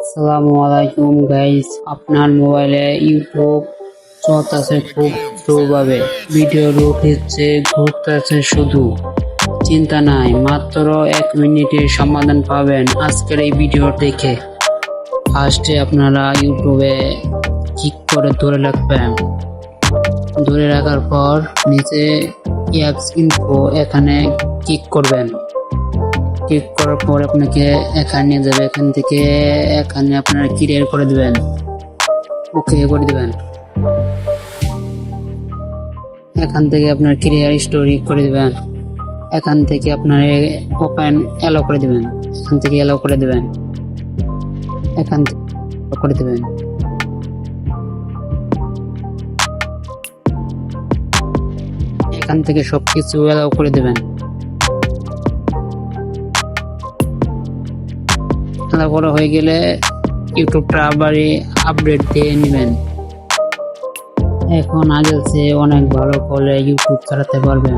আসসালামু গাইস আপনার মোবাইলে ইউটিউব চলতেছে খুব স্লোভাবে ভিডিও রুট হচ্ছে ঘুরতেছে শুধু। চিন্তা নাই, মাত্র এক মিনিটের সমাধান পাবেন আজকের এই ভিডিও দেখে। ফার্স্টে আপনারা ইউটিউবে ক্লিক করে ধরে রাখবেন। ধরে রাখার পর নিচে অ্যাপস ইনফো এখানে ক্লিক করবেন। ক্লিক করার পর আপনাকে এখানে নিয়ে যাবে। এখান থেকে এখানে আপনারা ক্লিয়ার করে দিবেন। ওকে করে দিবেন। এখান থেকে আপনার ক্লিয়ার স্টোরি করে দিবেন। এখান থেকে আপনার ওপেন অ্যালো করে দিবেন। এখান থেকে অ্যালো করে দিবেন। এখান থেকে করে দিবেন। এখান থেকে সবকিছু অ্যালাউ করে দিবেন। খেলা করা হয়ে গেলে ইউটিউবটা আবারই আপডেট দিয়ে নেবেন। এখন আগে অনেক ভালো করে ইউটিউব চালাতে পারবেন।